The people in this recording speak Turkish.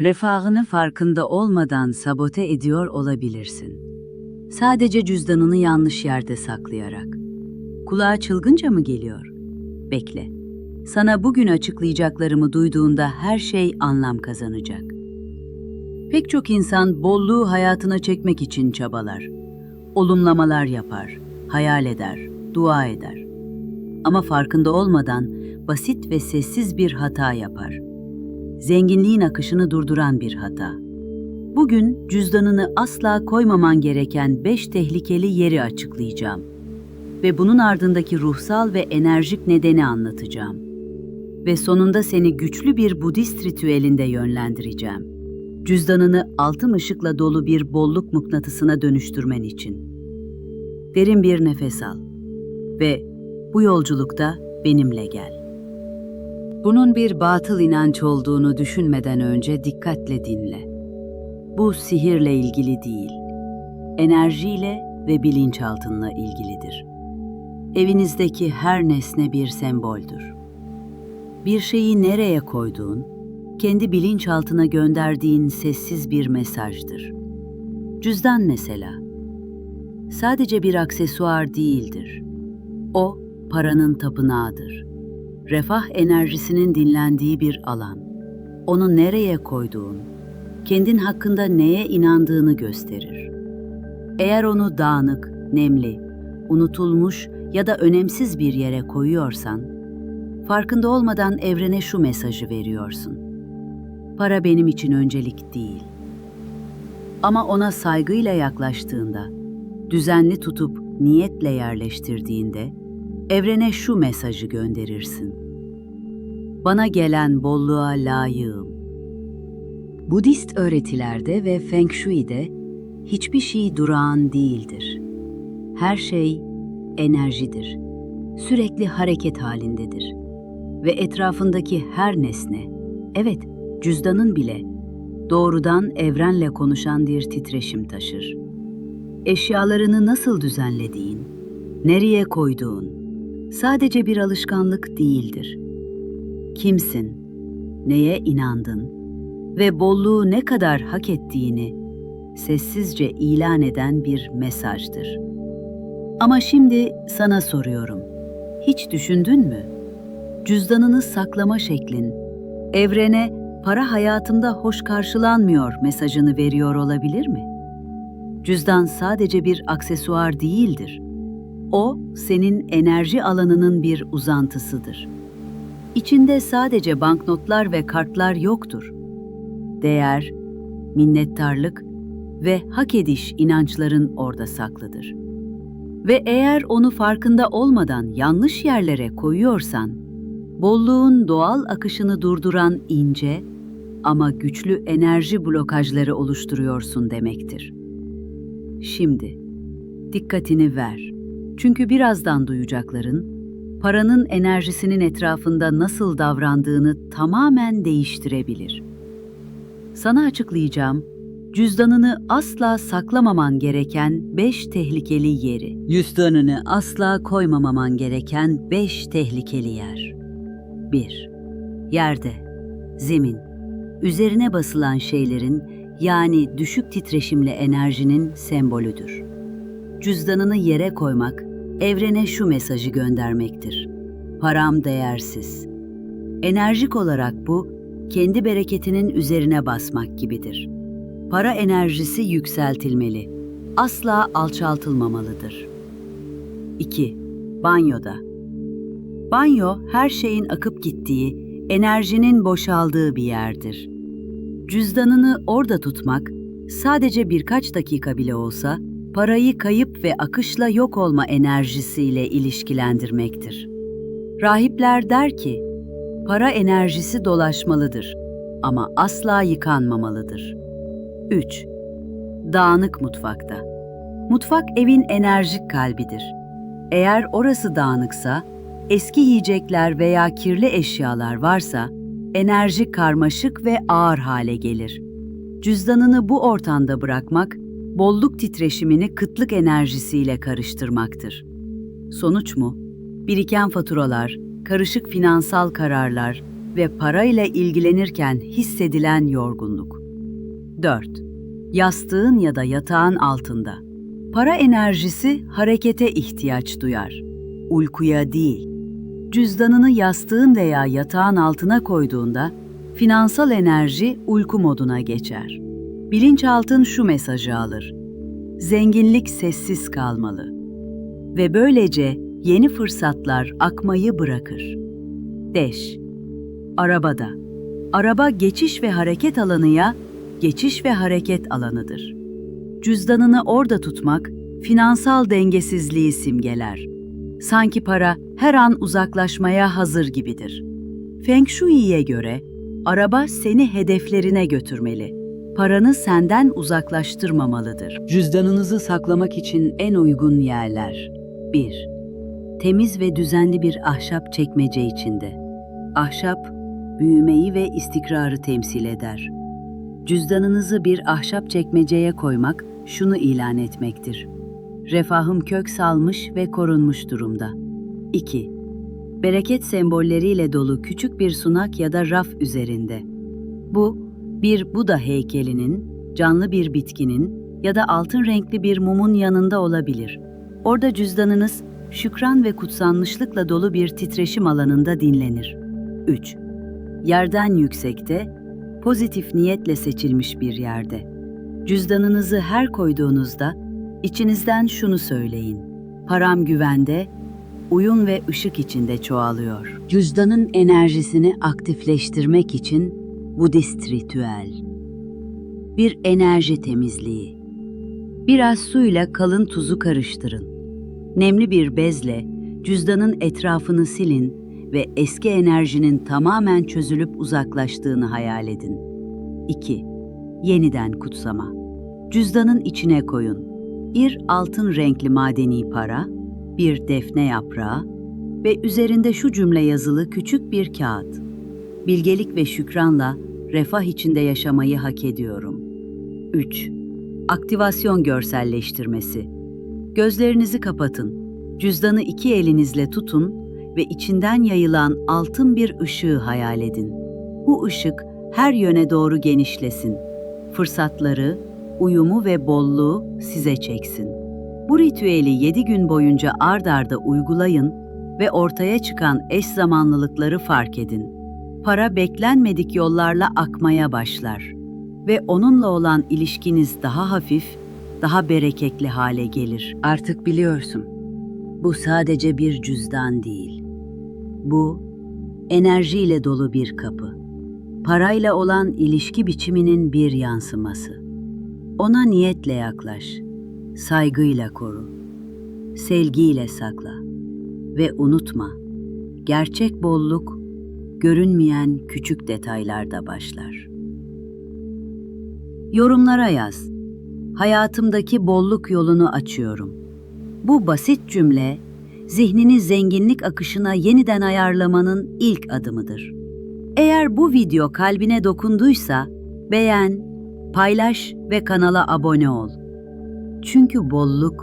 Refahını farkında olmadan sabote ediyor olabilirsin. Sadece cüzdanını yanlış yerde saklayarak. Kulağa çılgınca mı geliyor? Bekle. Sana bugün açıklayacaklarımı duyduğunda her şey anlam kazanacak. Pek çok insan bolluğu hayatına çekmek için çabalar. Olumlamalar yapar, hayal eder, dua eder. Ama farkında olmadan basit ve sessiz bir hata yapar. Zenginliğin akışını durduran bir hata. Bugün cüzdanını asla koymaman gereken 5 tehlikeli yeri açıklayacağım ve bunun ardındaki ruhsal ve enerjik nedeni anlatacağım. Ve sonunda seni güçlü bir Budist ritüelinde yönlendireceğim. Cüzdanını altın ışıkla dolu bir bolluk mıknatısına dönüştürmen için. Derin bir nefes al ve bu yolculukta benimle gel. Bunun bir batıl inanç olduğunu düşünmeden önce dikkatle dinle. Bu sihirle ilgili değil, enerjiyle ve bilinçaltınla ilgilidir. Evinizdeki her nesne bir semboldür. Bir şeyi nereye koyduğun, kendi bilinçaltına gönderdiğin sessiz bir mesajdır. Cüzdan mesela. Sadece bir aksesuar değildir. O, paranın tapınağıdır. Refah enerjisinin dinlendiği bir alan. Onu nereye koyduğun, kendin hakkında neye inandığını gösterir. Eğer onu dağınık, nemli, unutulmuş ya da önemsiz bir yere koyuyorsan, farkında olmadan evrene şu mesajı veriyorsun. Para benim için öncelik değil. Ama ona saygıyla yaklaştığında, düzenli tutup niyetle yerleştirdiğinde, evrene şu mesajı gönderirsin. Bana gelen bolluğa layığım. Budist öğretilerde ve Feng Shui'de hiçbir şey durağan değildir. Her şey enerjidir. Sürekli hareket halindedir. Ve etrafındaki her nesne, evet cüzdanın bile doğrudan evrenle konuşan bir titreşim taşır. Eşyalarını nasıl düzenlediğin, nereye koyduğun sadece bir alışkanlık değildir. Kimsin, neye inandın ve bolluğu ne kadar hak ettiğini sessizce ilan eden bir mesajdır. Ama şimdi sana soruyorum. Hiç düşündün mü? Cüzdanını saklama şeklin evrene para hayatımda hoş karşılanmıyor mesajını veriyor olabilir mi? Cüzdan sadece bir aksesuar değildir. O, senin enerji alanının bir uzantısıdır. İçinde sadece banknotlar ve kartlar yoktur. Değer, minnettarlık ve hak ediş inançların orada saklıdır. Ve eğer onu farkında olmadan yanlış yerlere koyuyorsan, bolluğun doğal akışını durduran ince ama güçlü enerji blokajları oluşturuyorsun demektir. Şimdi dikkatini ver. Çünkü birazdan duyacakların paranın enerjisinin etrafında nasıl davrandığını tamamen değiştirebilir. Sana açıklayacağım cüzdanını asla saklamaman gereken 5 tehlikeli yeri. Cüzdanını asla koymamaman gereken 5 tehlikeli yer. 1. Yerde, zemin, üzerine basılan şeylerin yani düşük titreşimli enerjinin sembolüdür. Cüzdanını yere koymak, evrene şu mesajı göndermektir. Param değersiz. Enerjik olarak bu, kendi bereketinin üzerine basmak gibidir. Para enerjisi yükseltilmeli, asla alçaltılmamalıdır. 2. Banyoda. Banyo her şeyin akıp gittiği, enerjinin boşaldığı bir yerdir. Cüzdanını orada tutmak, sadece birkaç dakika bile olsa, parayı kayıp ve akışla yok olma enerjisiyle ilişkilendirmektir. Rahipler der ki, para enerjisi dolaşmalıdır ama asla yıkanmamalıdır. 3. Dağınık mutfakta. Mutfak evin enerjik kalbidir. Eğer orası dağınıksa, eski yiyecekler veya kirli eşyalar varsa, enerji karmaşık ve ağır hale gelir. Cüzdanını bu ortamda bırakmak, bolluk titreşimini kıtlık enerjisiyle karıştırmaktır. Sonuç mu? Biriken faturalar, karışık finansal kararlar, ve parayla ilgilenirken hissedilen yorgunluk. 4. Yastığın ya da yatağın altında. Para enerjisi harekete ihtiyaç duyar. Uykuya değil. Cüzdanını yastığın veya yatağın altına koyduğunda finansal enerji uyku moduna geçer. Bilinçaltın şu mesajı alır. Zenginlik sessiz kalmalı ve böylece yeni fırsatlar akmayı bırakır. Deş. Arabada. Araba geçiş ve hareket alanıya, geçiş ve hareket alanıdır. Cüzdanını orada tutmak finansal dengesizliği simgeler. Sanki para her an uzaklaşmaya hazır gibidir. Feng Shui'ye göre araba seni hedeflerine götürmeli. Paranı senden uzaklaştırmamalıdır. Cüzdanınızı saklamak için en uygun yerler. 1. Temiz ve düzenli bir ahşap çekmece içinde. Ahşap, büyümeyi ve istikrarı temsil eder. Cüzdanınızı bir ahşap çekmeceye koymak şunu ilan etmektir. Refahım kök salmış ve korunmuş durumda. 2. Bereket sembolleriyle dolu küçük bir sunak ya da raf üzerinde. Bu, bir Buda heykelinin, canlı bir bitkinin ya da altın renkli bir mumun yanında olabilir. Orada cüzdanınız şükran ve kutsanmışlıkla dolu bir titreşim alanında dinlenir. 3. Yerden yüksekte, pozitif niyetle seçilmiş bir yerde. Cüzdanınızı her koyduğunuzda içinizden şunu söyleyin. Param güvende, uyum ve ışık içinde çoğalıyor. Cüzdanın enerjisini aktifleştirmek için Budist ritüel. Bir enerji temizliği. Biraz suyla kalın tuzu karıştırın. Nemli bir bezle cüzdanın etrafını silin ve eski enerjinin tamamen çözülüp uzaklaştığını hayal edin. 2. Yeniden kutsama. Cüzdanın içine koyun. Bir altın renkli madeni para, bir defne yaprağı ve üzerinde şu cümle yazılı küçük bir kağıt. Bilgelik ve şükranla refah içinde yaşamayı hak ediyorum. 3. Aktivasyon görselleştirmesi. Gözlerinizi kapatın. Cüzdanı iki elinizle tutun ve içinden yayılan altın bir ışığı hayal edin. Bu ışık her yöne doğru genişlesin. Fırsatları, uyumu ve bolluğu size çeksin. Bu ritüeli 7 gün boyunca ard arda uygulayın ve ortaya çıkan eş zamanlılıkları fark edin. Para beklenmedik yollarla akmaya başlar ve onunla olan ilişkiniz daha hafif, daha bereketli hale gelir. Artık biliyorsun. Bu sadece bir cüzdan değil. Bu enerjiyle dolu bir kapı. Parayla olan ilişki biçiminin bir yansıması. Ona niyetle yaklaş. Saygıyla koru. Sevgiyle sakla. Ve unutma. Gerçek bolluk görünmeyen küçük detaylarda başlar. Yorumlara yaz. Hayatımdaki bolluk yolunu açıyorum. Bu basit cümle zihnini zenginlik akışına yeniden ayarlamanın ilk adımıdır. Eğer bu video kalbine dokunduysa beğen, paylaş ve kanala abone ol. Çünkü bolluk